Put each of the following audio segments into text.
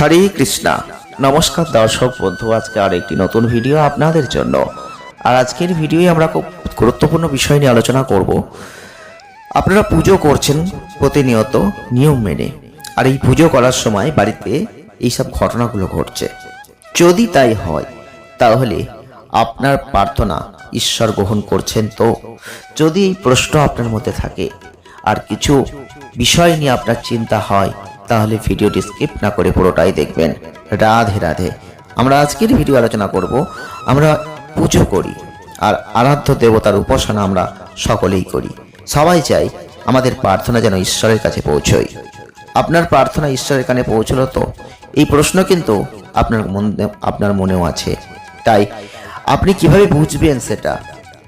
হরে কৃষ্ণা। নমস্কার দর্শক বন্ধু, আজকে আর একটি নতুন ভিডিও আপনাদের জন্য। আর আজকের ভিডিওয়ে আমরা খুব গুরুত্বপূর্ণ বিষয় নিয়ে আলোচনা করব। আপনারা পুজো করছেন প্রতিনিয়ত নিয়ম মেনে। আর এই পুজো করার সময় বাড়িতে এইসব ঘটনাগুলো ঘটছে। যদি তাই হয়, তাহলে আপনার প্রার্থনা ঈশ্বর গ্রহণ করছেন তো? যদি এই প্রশ্ন আপনার মধ্যে থাকে, আর কিছু বিষয় নিয়ে আপনার চিন্তা হয় তাহলে ভিডিওটি স্কিপ না করে পুরোটাই দেখবেন। রাধে রাধে। আমরা আজকের ভিডিও আলোচনা করব, আমরা পুজো করি আর আরাধ্য দেবতার উপাসনা আমরা সকলেই করি। সবাই চাই আমাদের প্রার্থনা যেন ঈশ্বরের কাছে পৌঁছয়। আপনার প্রার্থনা ঈশ্বরের কানে পৌঁছলো তো? এই প্রশ্ন কিন্তু আপনার মনে, আপনার মনেও আছে। তাই আপনি কীভাবে বুঝবেন সেটা?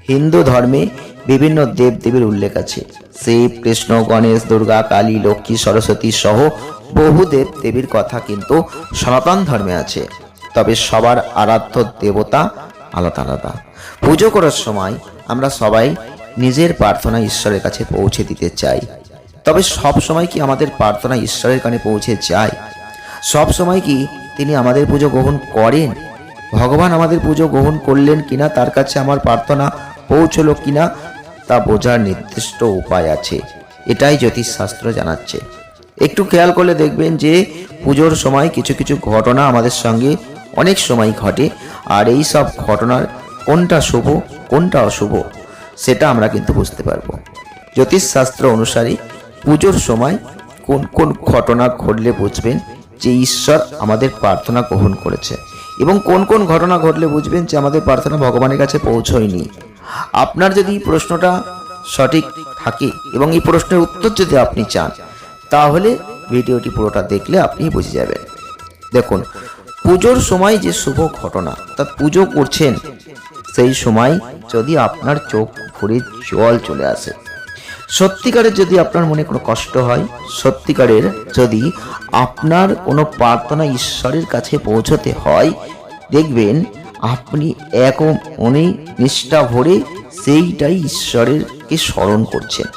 হিন্দু ধর্মে বিভিন্ন দেব দেবীর উল্লেখ আছে। শিব কৃষ্ণ গণেশ, দুর্গা, কালী, লক্ষ্মী, সরস্বতী সহ বহু দেব দেবীর কথা কিন্তু সনাতন ধর্মে আছে। তবে সবার আরাধ্য দেবতা আলাদা আলাদা। পুজো করার সময় আমরা সবাই নিজের প্রার্থনা ঈশ্বরের কাছে পৌঁছে দিতে চাই। তবে সব সময় কি আমাদের প্রার্থনা ঈশ্বরের কানে পৌঁছে যায়? সব সময় কি তিনি আমাদের পুজো গ্রহণ করেন? ভগবান আমাদের পুজো গ্রহণ করলেন কিনা, তার কাছে আমার প্রার্থনা পৌঁছলো কিনা, তা বোঝার নির্দিষ্ট উপায় আছে। এটাই জ্যোতিষশাস্ত্র জানাচ্ছে। একটু খেয়াল করলে দেখবেন যে পুজোর সময় কিছু কিছু ঘটনা আমাদের সঙ্গে অনেক সময় ঘটে। আর এই সব ঘটনার কোনটা শুভ, কোনটা অশুভ, সেটা আমরা কিন্তু বুঝতে পারব। জ্যোতিষশাস্ত্র অনুসারে পুজোর সময় কোন কোন ঘটনা ঘটলে বুঝবেন যে ঈশ্বর আমাদের প্রার্থনা গ্রহণ করেছে এবং কোন কোন ঘটনা ঘটলে বুঝবেন যে আমাদের প্রার্থনা ভগবানের কাছে পৌঁছয়নি। আপনার যদি প্রশ্নটা সঠিক থাকে এবং এই প্রশ্নের উত্তর যদি আপনি চান তাহলে ভিডিওটি পুরোটা দেখলে আপনি বুঝে যাবেন। দেখুন, পুজোর সময় যে শুভ ঘটনা, তা পুজো করছেন, সেই সময় যদি আপনার চোখ ভরে জল চলে আসে। সত্যিকারের যদি আপনার মনে কোনো কষ্ট হয়, সত্যিকারের যদি আপনার কোনো প্রার্থনা ঈশ্বরের কাছে পৌঁছতে হয়, দেখবেন আপনি এক মনে নিষ্ঠা ভরে সেইটাই ঈশ্বরেরকে স্মরণ করছেন।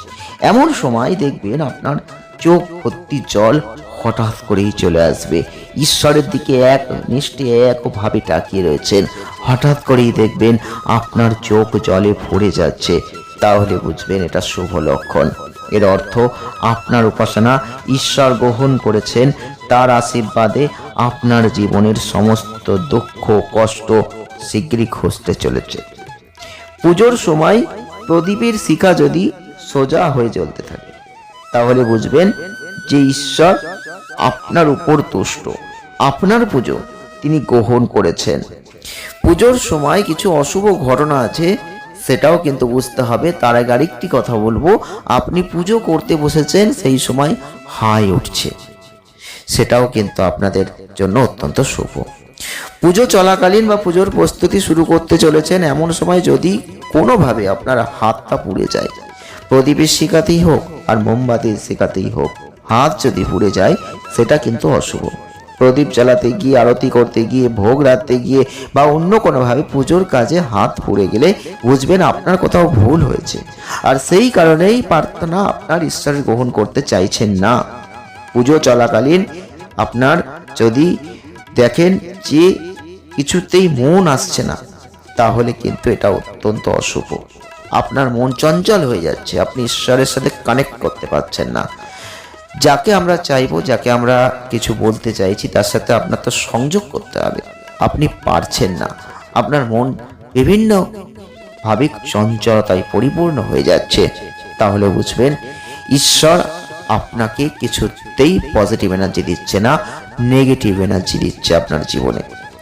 এমন সময় দেখবেন আপনার চোখ ভর্তি জল হঠাৎ করেই চলে আসবে। ঈশ্বরের দিকে এক নিষ্ঠে একভাবে তাকিয়ে রয়েছেন। হঠাৎ করেই দেখবেন আপনার চোখ জলে ভরে যাচ্ছে। তাহলে বুঝবেন এটা শুভ লক্ষণ। এর অর্থ আপনার উপাসনা ঈশ্বর গ্রহণ করেছেন। তার আশীর্বাদে আপনার জীবনের সমস্ত দুঃখ, কষ্ট শীঘ্রই খসতে চলেছে। পুজোর সময় প্রদীপের শিখা যদি সোজা হয়ে জ্বলতে থাকে তাহলে বুঝবেন যে ঈশ্বর আপনার উপর তুষ্ট। আপনার পুজো তিনি গ্রহণ করেছেন। পুজোর সময় কিছু অশুভ ঘটনা আছে, সেটাও কিন্তু বুঝতে হবে। তার আগে আরেকটি কথা বলব। আপনি পুজো করতে বসেছেন, সেই সময় হাই উঠছে। সেটাও কিন্তু আপনাদের জন্য অত্যন্ত শুভ। পুজো চলাকালীন বা পুজোর প্রস্তুতি শুরু করতে চলেছেন, এমন সময় যদি কোনোভাবে আপনার হাতটা পুড়ে যায় প্রদীপের শিকাতেই হোক আর মোমবাতির শিকাতেই হোক। হাত যদি পুড়ে যায়, সেটা কিন্তু অশুভ। প্রদীপ জ্বালাতে গিয়ে, আরতি করতে গিয়ে, ভোগ রাখতে গিয়ে বা অন্য কোনোভাবে পুজোর কাজে হাত পুড়ে গেলে বুঝবেন আপনার কোথাও ভুল হয়েছে। আর সেই কারণেই প্রার্থনা আপনার ঈশ্বরের গ্রহণ করতে চাইছেন না। পুজো চলাকালীন আপনার যদি দেখেন যে কিছুতেই মন আসছে না, তাহলে কিন্তু এটা অত্যন্ত অশুভ। আপনার মন চঞ্চল হয়ে যাচ্ছে। আপনি ঈশ্বরের সাথে কানেক্ট করতে পারছেন না। যাকে আমরা চাইব, যাকে আমরা কিছু বলতে চাইছি, তার সাথে আপনার তো সংযোগ করতে হবে। আপনি পারছেন না। আপনার মন বিভিন্ন ভাবিক চঞ্চলতায় পরিপূর্ণ হয়ে যাচ্ছে। তাহলে বুঝবেন, ঈশ্বর আপনাকে কিছুতেই পজিটিভ এনার্জি দিচ্ছে না নেগেটিভ এনার্জি দিচ্ছে আপনার জীবনে।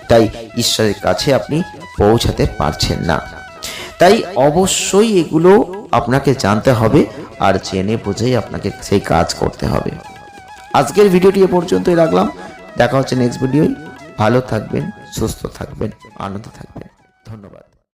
তাই ঈশ্বরের কাছে আপনি পৌঁছাতে পারছেন না। তাই অবশ্যই এগুলো আপনাকে জানতে হবে আর জেনে বুঝেই আপনাকে সেই কাজ করতে হবে। আজকের ভিডিওটি এ পর্যন্তই রাখলাম। দেখা হচ্ছে নেক্সট ভিডিওয়। ভালো থাকবেন, সুস্থ থাকবেন, আনন্দে থাকবেন। ধন্যবাদ।